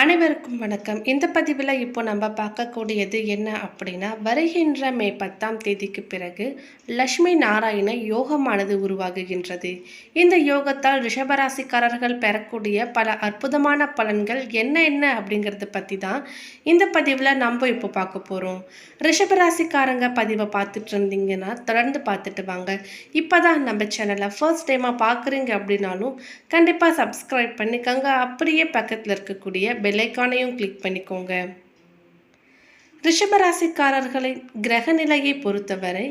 அனைவருக்கும் வணக்கம். இந்த பதிவில் இப்போ நம்ம பார்க்கக்கூடியது என்ன அப்படின்னா வருகின்ற மே பத்தாம் தேதிக்கு பிறகு லக்ஷ்மி நாராயண யோகமானது உருவாகுகின்றது. இந்த யோகத்தால் ரிஷபராசிக்காரர்கள் பெறக்கூடிய பல அற்புதமான பலன்கள் என்ன என்ன அப்படிங்கிறத பற்றி தான் இந்த பதிவில் நம்ம இப்போ பார்க்க போகிறோம் ரிஷபராசிக்காரங்க பதிவை பார்த்துட்டு இருந்தீங்கன்னா தொடர்ந்து பார்த்துட்டு வாங்க. இப்போ தான் நம்ம சேனலை ஃபர்ஸ்ட் டைமாக பார்க்குறீங்க அப்படின்னாலும் கண்டிப்பாக சப்ஸ்கிரைப் பண்ணிக்கோங்க. அப்படியே பக்கத்தில் இருக்கக்கூடிய பெல்லைக்கானையும் கிளிக் பண்ணிக்கோங்க. ரிஷபராசிக்காரர்களின் கிரக நிலையை பொறுத்தவரை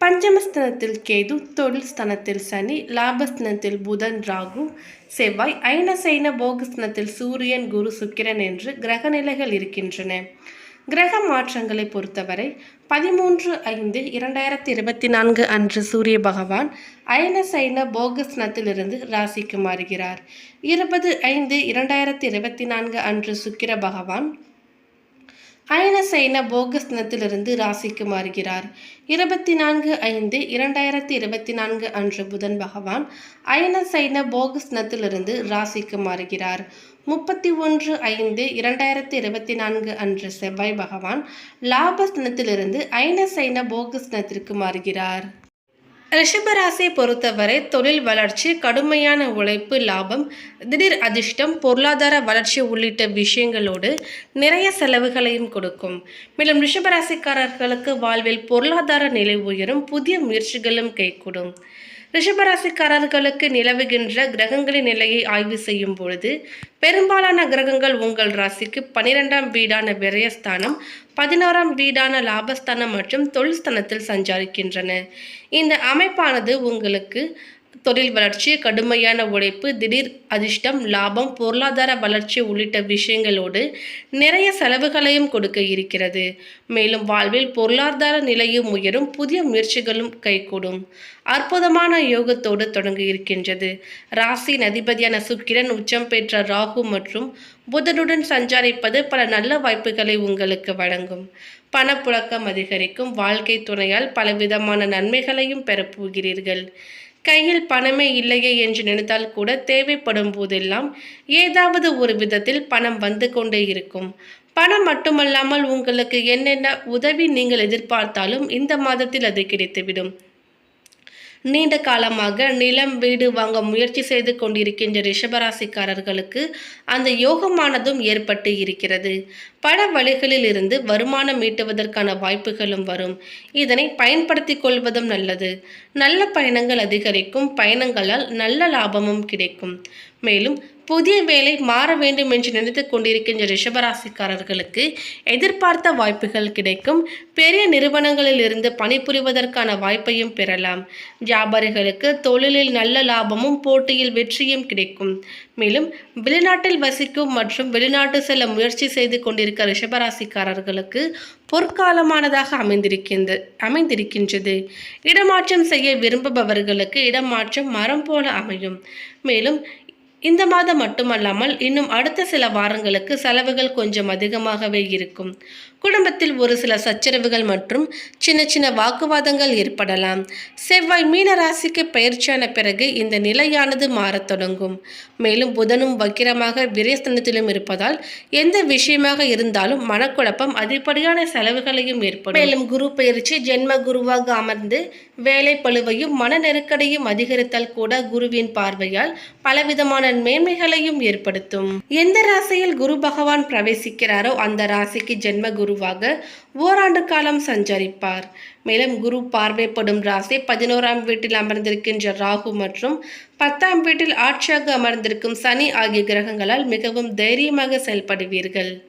பஞ்சமஸ்தனத்தில் கேது தொழில் ஸ்தனத்தில் சனி லாபஸ்தனத்தில் புதன் ராகு செவ்வாய் ஐனசைன போகஸ்தனத்தில் சூரியன் குரு சுக்கிரன் என்று கிரக நிலைகள் இருக்கின்றன. கிரக மாற்றங்களை பொறுத்தவரை பதிமூன்று ஐந்து இரண்டாயிரத்தி இருபத்தி நான்கு அன்று சூரிய பகவான் அயனசைன போகஸ்னத்திலிருந்து ராசிக்கு மாறுகிறார். இருபது ஐந்து இரண்டாயிரத்தி இருபத்தி நான்கு அன்று சுக்கிர பகவான் அயனசைன போகஸ்னத்திலிருந்து ராசிக்கு மாறுகிறார். இருபத்தி நான்கு ஐந்து இரண்டாயிரத்தி இருபத்தி நான்கு அன்று புதன் பகவான் அயனசைன போகஸ்னத்திலிருந்து ராசிக்கு மாறுகிறார். முப்பத்தி ஒன்று ஐந்து இரண்டாயிரத்தி இருபத்தி நான்கு அன்று செவ்வாய் பகவான் லாபஸ்தனத்திலிருந்து ஐனசைன போகஸ்னத்திற்கு மாறுகிறார். ரிஷபராசியை பொறுத்தவரை தொழில் வளர்ச்சி கடுமையான உழைப்பு லாபம் திடீர் அதிர்ஷ்டம் பொருளாதார வளர்ச்சி உள்ளிட்ட விஷயங்களோடு நிறைய செலவுகளையும் கொடுக்கும். மேலும் ரிஷபராசிக்காரர்களுக்கு வாழ்வில் பொருளாதார நிலை உயரும் புதிய முயற்சிகளும் கைகூடும். ரிஷபராசிக்காரர்களுக்கு நிலவுகின்ற கிரகங்களின் நிலையை ஆய்வு செய்யும் பொழுது பெரும்பாலான கிரகங்கள் உங்கள் ராசிக்கு பனிரெண்டாம் வீடான விரயஸ்தானம் பதினோராம் வீடான லாபஸ்தானம் மற்றும் தொழில் ஸ்தானத்தில் சஞ்சாரிக்கின்றன. இந்த அமைப்பானது உங்களுக்கு தொழில் வளர்ச்சி கடுமையான உழைப்பு திடீர் அதிர்ஷ்டம் லாபம் பொருளாதார வளர்ச்சி உள்ளிட்ட விஷயங்களோடு நிறைய செலவுகளையும் கொடுக்க இருக்கிறது. மேலும் வாழ்வில் பொருளாதார நிலையும் உயரும் புதிய முயற்சிகளும் கைகூடும். அற்புதமான யோகத்தோடு தொடங்க இருக்கின்றது. ராசி அதிபதியான சுக்கிரன் உச்சம் பெற்ற ராகு மற்றும் புதனுடன் சஞ்சாரிப்பது பல நல்ல வாய்ப்புகளை உங்களுக்கு வழங்கும். பணப்புழக்கம் அதிகரிக்கும் வாழ்க்கை துணையால் பலவிதமான நன்மைகளையும் பெறப்போகிறீர்கள். கையில் பணமே இல்லையே என்று நினைத்தால் கூட தேவைப்படும் போதெல்லாம் ஏதாவது ஒரு விதத்தில் பணம் வந்து கொண்டே இருக்கும். பணம் மட்டுமல்லாமல் உங்களுக்கு என்னென்ன உதவி நீங்கள் எதிர்பார்த்தாலும் இந்த மாதத்தில் அது கிடைத்துவிடும். நீண்ட காலமாக நிலம் வீடு வாங்க முயற்சி செய்து கொண்டிருக்கின்ற ரிஷபராசிக்காரர்களுக்கு அந்த யோகமானதும் ஏற்பட்டு இருக்கிறது. பல வழிகளில் இருந்து வருமானம் ஈட்டுவதற்கான வாய்ப்புகளும் வரும். இதனை பயன்படுத்தி கொள்வதும் நல்லது. நல்ல பயணங்கள் அதிகரிக்கும். பயணங்களால் நல்ல லாபமும் கிடைக்கும். மேலும் புதிய வேலை மாற வேண்டும் என்று நினைத்து கொண்டிருக்கின்ற ரிஷபராசிக்காரர்களுக்கு எதிர்பார்த்த வாய்ப்புகள் கிடைக்கும். பெரிய நிறுவனங்களில் இருந்து பணிபுரிவதற்கான வாய்ப்பையும் பெறலாம். வியாபாரிகளுக்கு தொழிலில் நல்ல லாபமும் போட்டியில் வெற்றியும் கிடைக்கும். மேலும் வெளிநாட்டில் வசிக்கும் மற்றும் வெளிநாட்டு செல்ல முயற்சி செய்து கொண்டிருக்க ரிஷபராசிக்காரர்களுக்கு பொற்காலமானதாக அமைந்திருக்கின்ற அமைந்திருக்கின்றது. இடமாற்றம் செய்ய விரும்புபவர்களுக்கு இடமாற்றம் மரம் போல அமையும். மேலும் இந்த மாதம் மட்டுமல்லாமல் இன்னும் அடுத்த சில வாரங்களுக்கு செலவுகள் கொஞ்சம் அதிகமாகவே இருக்கும். குடும்பத்தில் ஒரு சில சச்சரவுகள் மற்றும் சின்ன சின்ன வாக்குவாதங்கள் ஏற்படலாம். செவ்வாய் மீன ராசிக்கு பயிற்சியான பிறகு இந்த நிலையானது மாறத் தொடங்கும். மேலும் புதனும் வக்கிரமாக விரயஸ்தனத்திலும் இருப்பதால் எந்த விஷயமாக இருந்தாலும் மனக்குழப்பம் அதிகப்படியான செலவுகளையும் ஏற்படும். மேலும் குரு பயிற்சி ஜென்ம குருவாக அமர்ந்து வேலை பழுவையும் மன நெருக்கடியும் அதிகரித்தால் கூட குருவின் பார்வையால் பலவிதமான மேன்மைகளையும் ஏற்படுத்தும். எந்த ராசியில் குரு பகவான் பிரவேசிக்கிறாரோ அந்த ராசிக்கு ஜென்ம குருவாக ஓராண்டு காலம் சஞ்சரிப்பார். மேலும் குரு பார்வைப்படும் ராசி பதினோராம் வீட்டில் அமர்ந்திருக்கின்ற ராகு மற்றும் பத்தாம் வீட்டில் ஆட்சியாக அமர்ந்திருக்கும் சனி ஆகிய கிரகங்களால் மிகவும் தைரியமாக செயல்படுவீர்கள்.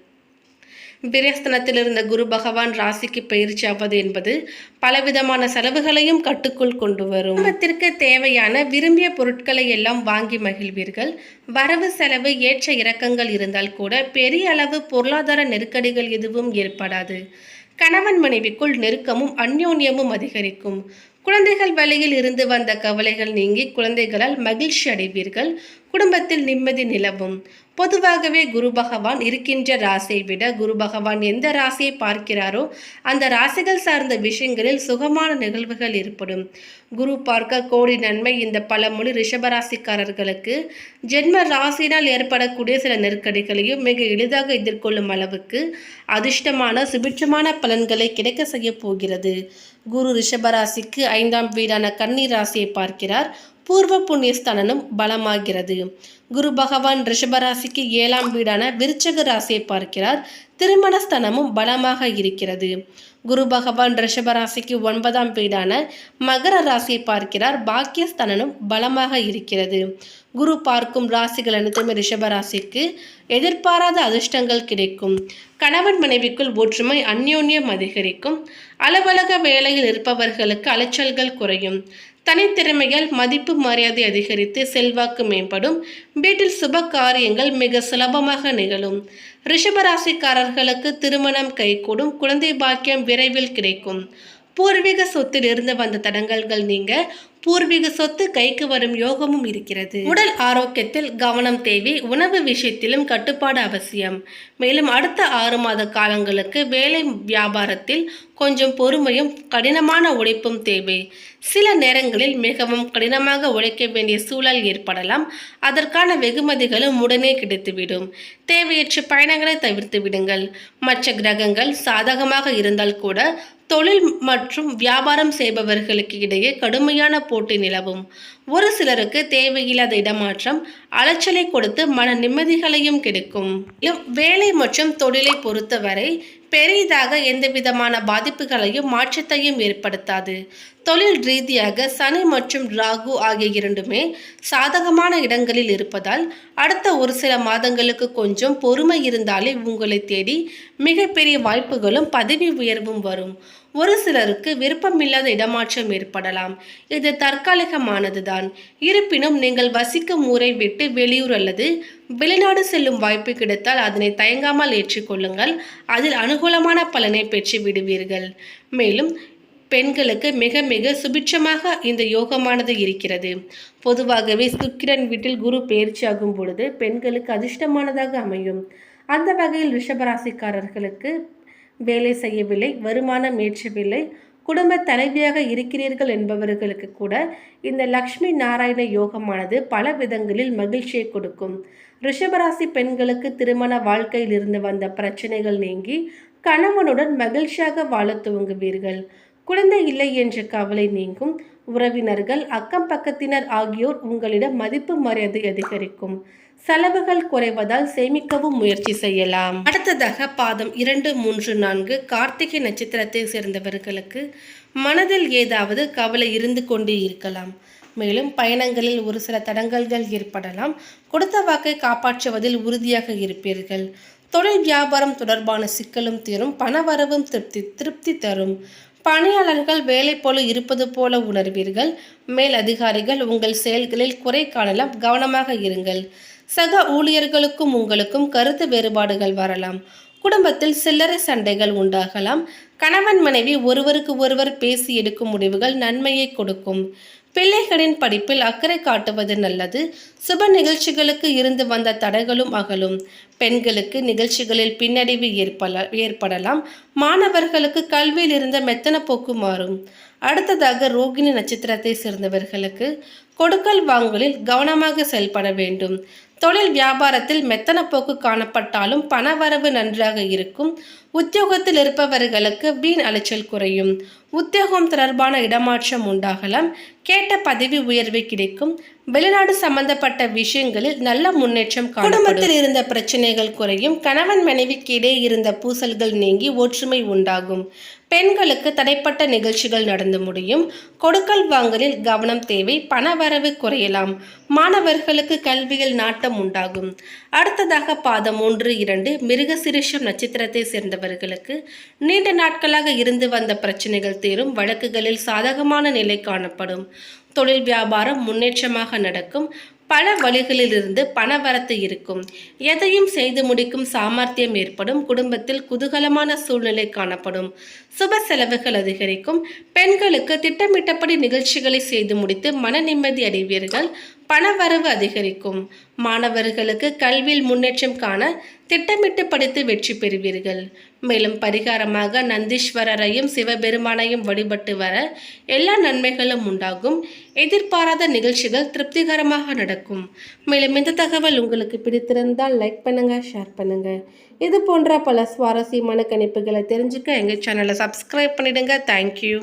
விரயஸ்தனத்தில் இருந்த குரு பகவான் ராசிக்கு பயிற்சி ஆவது என்பது பலவிதமான செலவுகளையும் கட்டுக்குள் கொண்டு வரும். குடும்பத்திற்கு தேவையான விரும்பிய பொருட்களை எல்லாம் வாங்கி மகிழ்வீர்கள். வரவு செலவு ஏற்ற இறக்கங்கள் இருந்தால் கூட பெரிய அளவு பொருளாதார நெருக்கடிகள் எதுவும் ஏற்படாது. கணவன் மனைவிக்குள் நெருக்கமும் அந்யோன்யமும் அதிகரிக்கும். குழந்தைகள் வழியில் இருந்து வந்த கவலைகள் நீங்கி குழந்தைகளால் மகிழ்ச்சி அடைவீர்கள். குடும்பத்தில் நிம்மதி நிலவும். பொதுவாகவே குரு பகவான் இருக்கின்ற ராசியை விட குரு பகவான் எந்த ராசியை பார்க்கிறாரோ அந்த ராசிகள் சார்ந்த விஷயங்களில் சுகமான நிகழ்வுகள் ஏற்படும். குரு பார்க்க கோடி நன்மை இந்த பழமொழி ரிஷபராசிக்காரர்களுக்கு. ஜென்ம ராசியினால் ஏற்படக்கூடிய சில நெருக்கடிகளையும் மிக எளிதாக எதிர்கொள்ளும் அளவுக்கு அதிர்ஷ்டமான சுபிட்சமான பலன்களை கிடைக்க செய்ய போகிறது. குரு ரிஷபராசிக்கு ஐந்தாம் வீடான கன்னி ராசியை பார்க்கிறார். பூர்வ புண்ணியஸ்தானனும் பலமாகிறது. குரு பகவான் ரிஷபராசிக்கு ஏழாம் வீடான விருச்சக ராசியை பார்க்கிறார். திருமணஸ்தானமும் பலமாக இருக்கிறது. குரு பகவான் ரிஷபராசிக்கு ஒன்பதாம் வீடான மகர ராசியை பார்க்கிறார். பாக்கியஸ்தானனும் பலமாக இருக்கிறது. குரு பார்க்கும் ராசிகள் அனைத்துமே ரிஷபராசிக்கு எதிர்பாராத அதிர்ஷ்டங்கள் கிடைக்கும். கணவன் மனைவிக்குள் ஒற்றுமை அந்யோன்யம் அதிகரிக்கும். அலுவலக வேலையில் இருப்பவர்களுக்கு அலைச்சல்கள் குறையும். தனித்திறமையால் மதிப்பு மரியாதை அதிகரித்து செல்வாக்கு மேம்படும். வீட்டில் சுப காரியங்கள் மிக சுலபமாக நிகழும். ரிஷபராசிக்காரர்களுக்கு திருமணம் கைகூடும். குழந்தை பாக்கியம் விரைவில் கிடைக்கும். பூர்வீக சொத்தில் இருந்து வந்த தடங்கல்கள் நீங்க பூர்வீக சொத்து கைக்கு வரும் யோகமும் இருக்கிறது. உடல் ஆரோக்கியத்தில் கவனம் தேவை உணவு விஷயத்திலும் கட்டுப்பாடு அவசியம். மேலும் அடுத்த ஆறு மாத காலங்களுக்கு வேலை வியாபாரத்தில் கொஞ்சம் பொறுமையும் கடினமான உழைப்பும் தேவை. சில நேரங்களில் மிகவும் கடினமாக உழைக்க வேண்டிய சூழல் ஏற்படலாம். அதற்கான வெகுமதிகளும் உடனே கிடைத்துவிடும். தேவையற்ற பயணங்களை தவிர்த்து விடுங்கள். மற்ற கிரகங்கள் சாதகமாக இருந்தால் கூட தொழில் மற்றும் வியாபாரம் செய்பவர்களுக்கு இடையே கடுமையான போட்டி நிலவும். ஒரு சிலருக்கு தேவையில்லாத இடமாற்றம் அலைச்சலை கொடுத்து மன நிம்மதிகளையும் கிடைக்கும். வேலை மற்றும் தொழிலை பொறுத்தவரை பெரிதாக எந்த விதமான பாதிப்புகளையும் மாற்றத்தையும் ஏற்படுத்தாது. தொழில் ரீதியாக சனி மற்றும் ராகு ஆகிய இரண்டுமே சாதகமான இடங்களில் இருப்பதால் அடுத்த ஒரு சில மாதங்களுக்கு கொஞ்சம் பொறுமை இருந்தாலே உங்களை தேடி மிகப்பெரிய வாய்ப்புகளும் பதவி உயர்வும் வரும். ஒரு சிலருக்கு விருப்பமில்லாத இடமாற்றம் ஏற்படலாம். இது தற்காலிகமானதுதான். இருப்பினும் நீங்கள் வசிக்கும் ஊரை விட்டு வெளியூர் அல்லது வெளிநாடு செல்லும் வாய்ப்பு கிடைத்தால் அதனை தயங்காமல் ஏற்றுக்கொள்ளுங்கள். அதில் அனுகூலமான பலனை பெற்று விடுவீர்கள். மேலும் பெண்களுக்கு மிக மிக சுபிட்சமாக இந்த யோகமானது இருக்கிறது. பொதுவாகவே சுக்கிரன் வீட்டில் குரு பயிற்சியாகும் பொழுது பெண்களுக்கு அதிர்ஷ்டமானதாக அமையும். அந்த வகையில் ரிஷபராசிக்காரர்களுக்கு வேலை செய்யவில்லை வருமானம் ஏற்றவில்லை. குடும்ப தலைவியாக இருக்கிறீர்கள் என்பவர்களுக்கு கூட இந்த லக்ஷ்மி நாராயண யோகமானது பல விதங்களில் மகிழ்ச்சியை கொடுக்கும். ரிஷபராசி பெண்களுக்கு திருமண வாழ்க்கையில் இருந்து வந்த பிரச்சனைகள் நீங்கி கணவனுடன் மகிழ்ச்சியாக வாழ துவங்குவீர்கள். குழந்தை இல்லை என்ற கவலை நீங்கும். உறவினர்கள் அக்கம் பக்கத்தினர் ஆகியோர் உங்களிடம் மதிப்பு மரியாதை அதிகரிக்கும். செலவுகள் குறைவதால் சேமிக்கவும் முயற்சி செய்யலாம். அடுத்ததாக பாதம் இரண்டு மூன்று நான்கு கார்த்திகை நட்சத்திரத்தை சேர்ந்தவர்களுக்கு மனதில் ஏதாவது கவலை இருந்து கொண்டே இருக்கலாம். மேலும் பயணங்களில் ஒரு சில தடங்கல்கள் ஏற்படலாம். கொடுத்த வாக்கை காப்பாற்றுவதில் உறுதியாக இருப்பீர்கள். தொழில் வியாபாரம் தொடர்பான சிக்கலும் தீரும். பணவரவும் திருப்தி திருப்தி தரும். பணியாளர்கள் வேலை போல இருப்பது போல உணர்வீர்கள். மேல் அதிகாரிகள் உங்கள் செயல்களில் குறை காணலாம். கவனமாக இருங்கள். சக ஊழியர்களுக்கும் உங்களுக்கும் கருத்து வேறுபாடுகள் வரலாம். குடும்பத்தில் சில்லறை சண்டைகள் உண்டாகலாம். கணவன் மனைவி ஒருவருக்கு ஒருவர் பேசி எடுக்கும் முடிவுகள் நன்மையை கொடுக்கும். பிள்ளைகளின் படிப்பில் அக்கறை காட்டுவது நல்லது. சுப நிகழ்ச்சிகளுக்கு இருந்து வந்த தடைகளும் அகலும். பெண்களுக்கு நிகழ்ச்சிகளில் பின்னடைவு ஏற்பல ஏற்படலாம். மாணவர்களுக்கு கல்வியில் இருந்த மெத்தன போக்கு மாறும். அடுத்ததாக ரோகிணி நட்சத்திரத்தை சேர்ந்தவர்களுக்கு கொடுக்கல் வாங்கலில் கவனமாக செயல்பட வேண்டும். தொழில் வியாபாரத்தில் மெத்தன போக்கு காணப்பட்டாலும் பணவரவு நன்றாக இருக்கும். உத்தியோகத்தில் இருப்பவர்களுக்கு வீண் அலைச்சல் குறையும். உத்தியோகம் தொடர்பான இடமாற்றம் உண்டாகலாம். கேட்ட பதவி உயர்வு கிடைக்கும். வெளிநாடு சம்பந்தப்பட்ட விஷயங்களில் நல்ல முன்னேற்றம் குடும்பத்தில் இருந்த பிரச்சனைகள் குறையும். கணவன் மனைவிக்கு இடையே இருந்த பூசல்கள் நீங்கி ஒற்றுமை உண்டாகும். பெண்களுக்கு தடைப்பட்ட நிகழ்ச்சிகள் நடந்து முடியும். கொடுக்கல் வாங்கலில் கவனம் தேவை. பணவரவு குறையலாம். மாணவர்களுக்கு கல்வியில் நாட்டம் உண்டாகும். அடுத்ததாக பாதம் ஒன்று இரண்டு மிருகசிரிஷம் நட்சத்திரத்தை சேர்ந்தவர்களுக்கு நீண்ட நாட்களாக இருந்து வந்த பிரச்சனைகள் தீரும். வழக்குகளில் சாதகமான நிலை காணப்படும். தொழில் வியாபாரம் முன்னேற்றமாக நடக்கும். பல வழிகளிலிருந்து பணவரத்து இருக்கும். எதையும் செய்து முடிக்கும் சாமர்த்தியம் ஏற்படும். குடும்பத்தில் குதூகலமான சூழ்நிலை காணப்படும். சுப செலவுகள் அதிகரிக்கும். பெண்களுக்கு திட்டமிட்டபடி நிகழ்ச்சிகளை செய்து முடித்து மன நிம்மதி அடைவீர்கள். பணவரவு அதிகரிக்கும். மாணவர்களுக்கு கல்வியில் முன்னேற்றம் காண திட்டமிட்டு படித்து வெற்றி பெறுவீர்கள். மேலும் பரிகாரமாக நந்தீஸ்வரரையும் சிவபெருமானையும் வழிபட்டு வர எல்லா நன்மைகளும் உண்டாகும். எதிர்பாராத நிகழ்ச்சிகள் திருப்திகரமாக நடக்கும். மேலும் இந்த தகவல் உங்களுக்கு பிடித்திருந்தால் லைக் பண்ணுங்க ஷேர் பண்ணுங்க. இது போன்ற பல சுவாரஸ்யமான கணிப்புகளை தெரிஞ்சுக்க எங்கள் சேனலை சப்ஸ்கிரைப் பண்ணிடுங்க. தேங்க்யூ